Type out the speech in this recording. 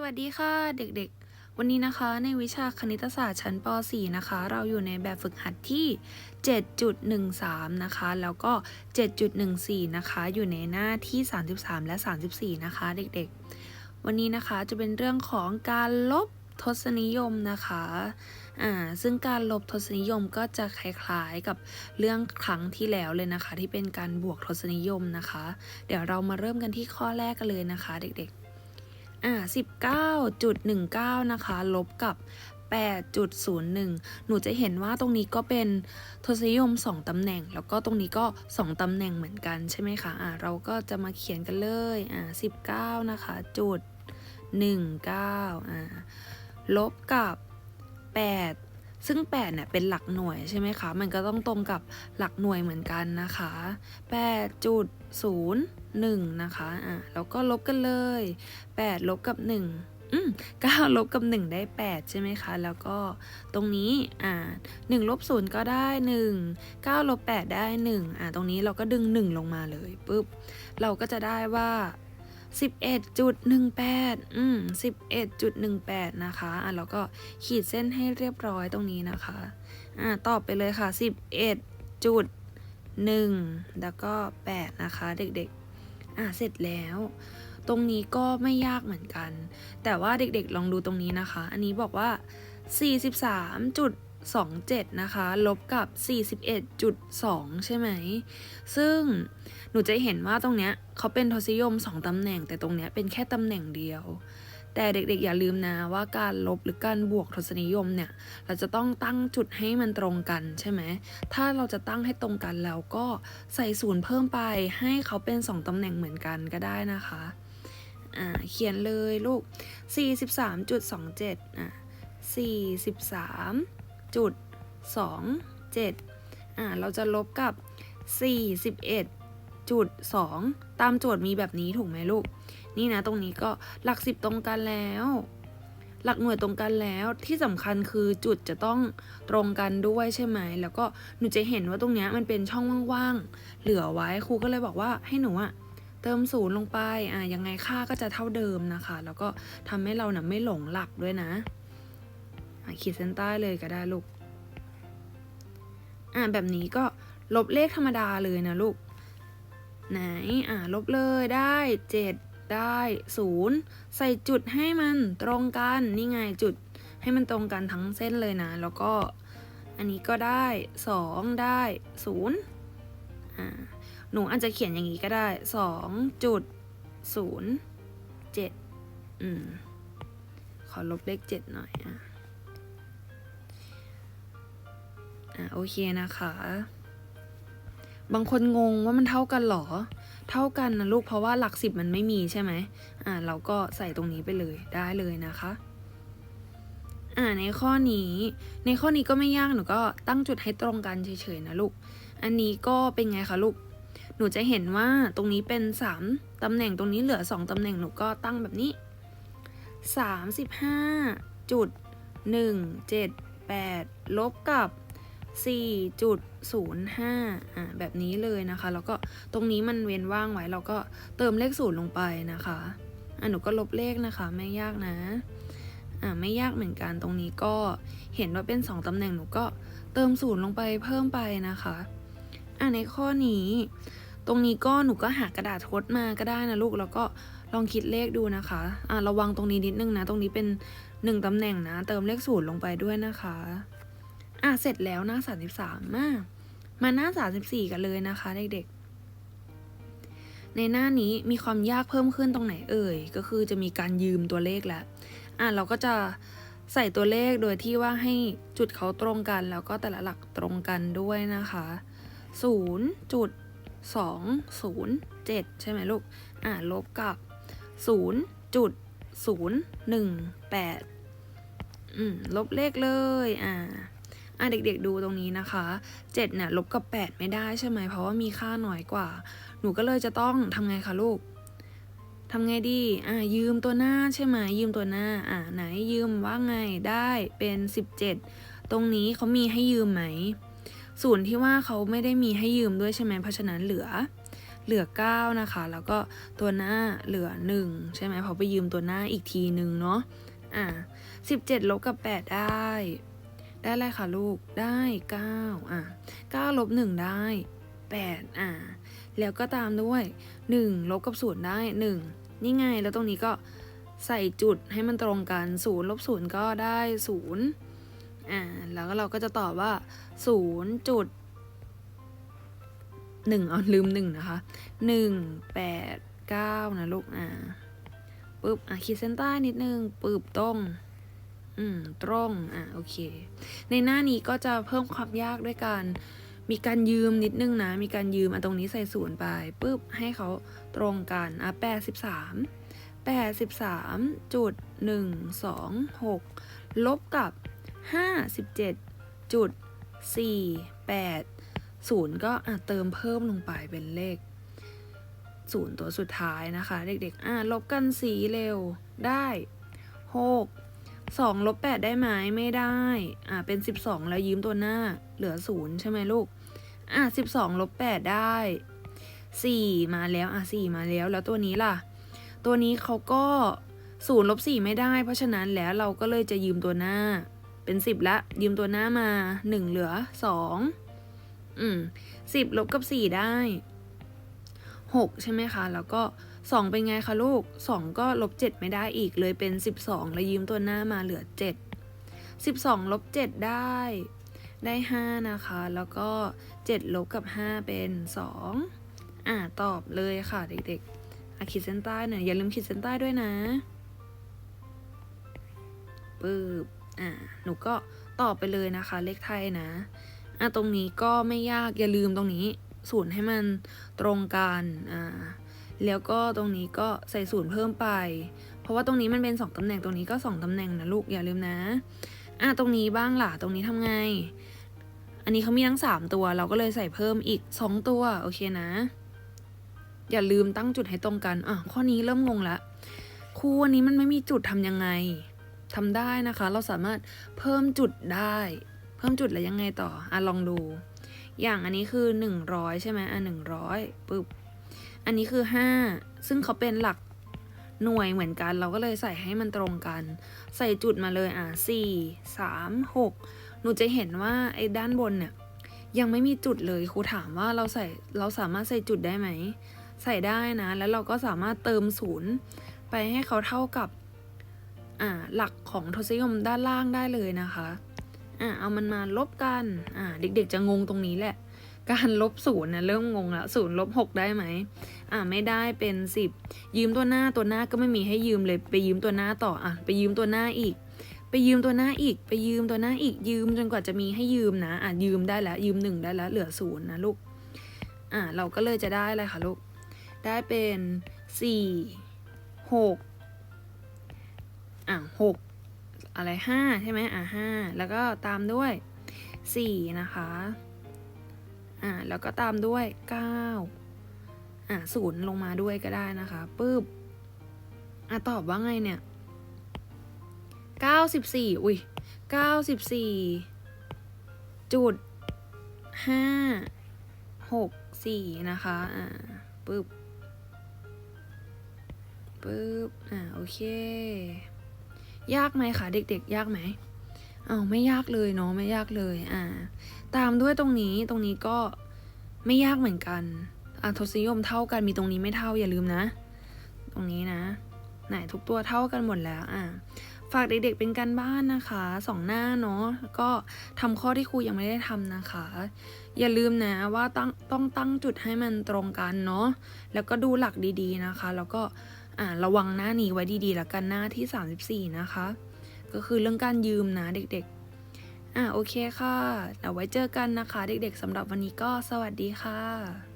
สวัสดีค่ะเด็กๆ วันนี้นะคะในวิชาคณิตศาสตร์ชั้นป .4 นะคะ เราอยู่ในแบบฝึกหัดที่ 7.13 นะคะ แล้วก็ 7.14 นะคะ อยู่ในหน้าที่ 33 และ 34 นะคะ เด็กๆ วันนี้นะคะจะเป็นเรื่องของการลบทศนิยมนะคะ อ่า ซึ่งการลบทศนิยมก็จะคล้ายๆกับเรื่องครั้งที่แล้วเลยนะคะ ที่เป็นการบวกทศนิยมนะคะ เดี๋ยวเรามาเริ่มกันที่ข้อแรกกันเลยนะคะ เด็กๆ อ่า19.19 นะคะ ลบกับ 8.01 หนูจะเห็นว่าตรงนี้ก็เป็นทศนิยม 2ตำแหน่ง แล้วก็ตรงนี้ก็ 2ตำแหน่งเหมือนกันใช่ไหมคะอ่าเราก็จะมาเขียนกันเลยอ่า19 นะคะ จุด 19อ่าลบกับ 8 ซึ่ง8เนี่ยเป็นหลักหน่วยใช่ไหมคะ มันก็ต้องตรงกับหลักหน่วยเหมือนกันนะคะ8.01นะคะอ่าแล้วก็ลบกันเลย 8 ลบกับ 1อืม9ลบกับ 1 ได้ 8 ใช่ไหมคะ แล้วก็ตรงนี้อ่า1ลบ0ก็ได้ 1 9ลบ8ได้ 1อ่าตรงนี้เราก็ดึง 1 ลงมาเลยปุ๊บ เราก็จะได้ว่า 11.18 อืม 11.18 นะคะ อะแล้วก็ขีดเส้นให้เรียบร้อยตรงนี้นะคะ อ่าตอบไปเลยค่ะ 11จุด1แล้วก็ 8 นะคะ เด็กๆ อ่าเสร็จแล้ว ตรงนี้ก็ไม่ยากเหมือนกัน แต่ว่าเด็กๆ ลองดูตรงนี้นะคะ อันนี้บอกว่า 27 นะคะ ลบกับ 41.2 ใช่ไหม ซึ่งหนูจะเห็นว่าตรงเนี้ยเขาเป็นทศนิยม 2 ตำแหน่ง แต่ตรงเนี้ยเป็นแค่ตำแหน่งเดียว แต่เด็กๆ อย่าลืมนะว่าการลบหรือการบวกทศนิยมเนี่ย เราจะต้องตั้งจุดให้มันตรงกันใช่ไหม ถ้าเราจะตั้งให้ตรงกันแล้วก็ใส่ศูนย์เพิ่มไปให้เขาเป็น 2 ตำแหน่งเหมือนกันก็ได้นะคะอ่าเขียนเลยลูก 43.27อะ 43.27อ่าเราจะลบกับ41.2ตามโจทย์มีแบบนี้ถูกไหมลูก นี่นะตรงนี้ก็หลักสิบตรงกันแล้ว หลักหน่วยตรงกันแล้วที่สำคัญคือจุดจะต้องตรงกันด้วยใช่ไหม แล้วก็หนูจะเห็นว่าตรงเนี้ยมันเป็นช่องว่างๆ เหลือไว้ครูก็เลยบอกว่าให้หนูอะเติมศูนย์ลงไปอะยังไงค่าก็จะเท่าเดิมนะคะ แล้วก็ทำให้เรานะ่ะไม่หลงหลักด้วยนะ ขีดเส้นใต้เลยก็ได้ลูก อะแบบนี้ก็ลบเลขธรรมดาเลยนะลูก ไหน อะลบเลยได้เจ็ดได้ศูนย์ใส่จุดให้มันตรงกัน นี่ไงจุดให้มันตรงกันทั้งเส้นเลยนะ แล้วก็อันนี้ก็ได้สองได้ศูนย์อ่าหนูอาจจะเขียนอย่างนี้ก็ได้สองจุดศูนย์เจ็ดอืม ขอลบเลขเจ็ดหน่อยอะ อะโอเคนะคะ บางคนงงว่ามันเท่ากันหรอ เท่ากันนะลูกเพราะว่าหลักสิบมันไม่มีใช่ไหมอ่าเราก็ใส่ตรงนี้ไปเลยได้เลยนะคะอ่าในข้อนี้ในข้อนี้ก็ไม่ยากหนูก็ตั้งจุดให้ตรงกันเฉยๆนะลูก อันนี้ก็เป็นไงคะลูก หนูจะเห็นว่าตรงนี้เป็น 3ตำแหน่งตรงนี้เหลือ 2ตำแหน่งหนูก็ตั้งแบบนี้ 35จุด178 ลบกับ 4.05อ่าแบบนี้เลยนะคะ แล้วก็ตรงนี้มันเว้นว่างไว้ เราก็เติมเลขศูนย์ลงไปนะคะอ่าหนูก็ลบเลขนะคะ ไม่ยากนะอ่าไม่ยากเหมือนกันตรงนี้ก็เห็นว่าเป็น 2ตำแหน่งหนูก็เติมศูนย์ลงไปเพิ่มไปนะคะอ่าในข้อนี้ ตรงนี้ก็หนูก็หากระดาษทดมาก็ได้นะลูกแล้วก็ลองคิดเลขดูนะคะอ่าระวังตรงนี้นิดนึงนะ ตรงนี้เป็น 1ตำแหน่งนะ เติมเลขศูนย์ลงไปด้วยนะคะ อะเสร็จแล้วหน้า33มสิบสามมาหน้า34กันเลยนะคะเด็กๆ ในหน้านี้มีความยากเพิ่มขึ้นตรงไหนเอ่ย ก็คือจะมีการยืมตัวเลขแล้วอะเราก็จะใส่ตัวเลขโดยที่ว่าให้จุดเขาตรงกัน แล้วก็แต่ละหลักตรงกันด้วยนะคะ0จุด207 ใช่ไหมลูก อะลบกับ 0 จุด 018 อืม ลบเลขเลย อ่า อะเด็กๆดูตรงนี้นะคะ 7เนี่ยลบกับ 8 ไม่ได้ใช่ไหมเพราะว่ามีค่าน้อยกว่า หนูก็เลยจะต้องทำไงคะลูกทำไงดีอะยืมตัวหน้าใช่ไหมยืมตัวหน้าอะไหนยืมว่าไงได้เป็น 17 ตรงนี้เขามีให้ยืมไหมศูนย์ที่ว่าเขาไม่ได้มีให้ยืมด้วยใช่ไหมเพราะฉะนั้นเหลือเหลือ 9 นะคะ แล้วก็ตัวหน้าเหลือ 1 ใช่ไหมเพอไปยืมตัวหน้าอีกทีหนึ่งเนาะอะ17 ลบกับ 8 ได้ ได้อะไรคะลูก ได้ 9 อะ9ลบ1ได้ 8 อะ แล้วก็ตามด้วย 1 ลบกับ 0 ได้ 1 นี่ไง แล้วตรงนี้ก็ใส่จุดให้มันตรงกัน 0 ลบ 0 ก็ได้ 0 อ่า แล้วก็เราก็จะตอบว่า 0 จุดหนึ่งเอาลืมหนึ่งนะคะหนึ่งแปดเก้านะลูกอ่าปึ๊บอะขีดเส้นใต้นิดนึงปึ๊บตรง อืม ตรง อะ โอเค ในหน้านี้ก็จะเพิ่มความยากด้วยการมีการยืมนิดนึงนะ มีการยืมอะตรงนี้ใส่ศูนย์ไปปึ๊บ ให้เขาตรงกัน อะแปดสิบสามแปดสิบสามจุดหนึ่งสองหกลบกับห้าสิบเจ็ดจุดสี่แปดศูนย์ก็อะเติมเพิ่มลงไปเป็นเลขศูนย์ตัวสุดท้ายนะคะ เด็กๆ อะลบกันสีเร็วได้หก สองลบแปดได้ไหมไม่ได้ อะเป็นสิบสองแล้วยืมตัวหน้า เหลือศูนย์ใช่ไหมลูก อะสิบสองลบแปดได้สี่มาแล้ว อะสี่มาแล้ว แล้วตัวนี้ล่ะ ตัวนี้เขาก็ศูนย์ลบสี่ไม่ได้ เพราะฉะนั้นแล้วเราก็เลยจะยืมตัวหน้า เป็นสิบละ ยืมตัวหน้ามาหนึ่งเหลือสองอืมสิบลบกับสี่ได้หกใช่ไหมคะ แล้วก็ สองเป็นไงคะลูกสองก็ลบเจ็ดไม่ได้อีกเลยเป็นสิบสองแล้วยืมตัวหน้ามาเหลือเจ็ดสิบสองลบเจ็ดได้ ได้ห้านะคะ แล้วก็เจ็ดลบกับห้าเป็นสองอ่าตอบเลยค่ะเด็กๆอะขีดเส้นใต้หน่อยอย่าลืมขีดเส้นใต้ด้วยนะปึ๊บอ่าหนูก็ตอบไปเลยนะคะ เลขไทยนะอะตรงนี้ก็ไม่ยากอย่าลืมตรงนี้ศูนย์ให้มันตรงกันอ่า แล้วก็ตรงนี้ก็ใส่ศูนย์เพิ่มไป เพราะว่าตรงนี้มันเป็น 2ตำแหน่งตรงนี้ก็ 2ตำแหน่งนะลูกอย่าลืมนะ อะตรงนี้บ้างล่ะตรงนี้ทำไง อันนี้เขามีทั้ง 3 ตัว เราก็เลยใส่เพิ่มอีก 2 ตัวโอเคนะ อย่าลืมตั้งจุดให้ตรงกันอะข้อนี้เริ่มงงละครูอันนี้มันไม่มีจุดทำยังไงทำได้นะคะ เราสามารถเพิ่มจุดได้ เพิ่มจุดแล้วยังไงต่ออะลองดู อย่างอันนี้คือ 100 ใช่ไหมอะ100ปึ๊บ อันนี้คือ 5 ซึ่งเขาเป็นหลักหน่วยเหมือนกัน เราก็เลยใส่ให้มันตรงกัน ใส่จุดมาเลยอะ4 3 6 หนูจะเห็นว่าไอ้ด้านบนเนี่ยยังไม่มีจุดเลยครูถามว่าเราใส่เราสามารถใส่จุดได้ไหม ใส่ได้นะ แล้วเราก็สามารถเติมศูนย์ไปให้เขาเท่ากับอ่าหลักของทศนิยมด้านล่างได้เลยนะคะอะเอามันมาลบกันอ่าเด็กๆจะงงตรงนี้แหละ การลบศูนย์นะเริ่มงงแล้วศูนย์ลบหกได้ไหมอ่าไม่ได้เป็นสิบยืมตัวหน้าตัวหน้าก็ไม่มีให้ยืมเลยไปยืมตัวหน้าต่ออะไปยืมตัวหน้าอีก ไปยืมตัวหน้าอีก ไปยืมตัวหน้าอีกยืมจนกว่าจะมีให้ยืมนะอะยืมได้แล้วยืมหนึ่งได้แล้วเหลือศูนย์นะลูกอ่าเราก็เลยจะได้อะไรคะลูกได้เป็นสี่หกอะหกอะไรห้าใช่ไหมอะห้าแล้วก็ตามด้วยสี่นะคะ อะแล้วก็ตามด้วยเก้าอะศูนย์ลงมาด้วยก็ได้นะคะปึ๊บอะตอบว่าไงเนี่ยเก้าสิบสี่อุ้ยเก้าสิบสี่จุดห้าหกสี่นะคะ อะปึ๊บปึ๊บอะโอเค ยากไหมคะเด็กๆ ยากไหม อ้าไม่ยากเลยเนาะไม่ยากเลย อ่า ตามด้วยตรงนี้ตรงนี้ก็ไม่ยากเหมือนกันอะทศนิยมเท่ากันมีตรงนี้ไม่เท่าอย่าลืมนะ ตรงนี้นะไหนทุกตัวเท่ากันหมดแล้วอะฝากเด็กๆเป็นการบ้านนะคะสองหน้าเนาะแล้วก็ทำข้อที่ครูยังไม่ได้ทำนะคะ อย่าลืมนะว่าต้องต้องตั้งจุดให้มันตรงกันเนาะแล้วก็ดูหลักดีๆนะคะ แล้วก็อ่าระวังหน้านี้ไว้ดีๆแล้วกันหน้าที่ 34 นะคะ ก็คือเรื่องการยืมนะเด็กๆ อะโอเคค่ะเดี๋ยวไว้เจอกันนะคะ เด็กๆสำหรับวันนี้ก็สวัสดีค่ะ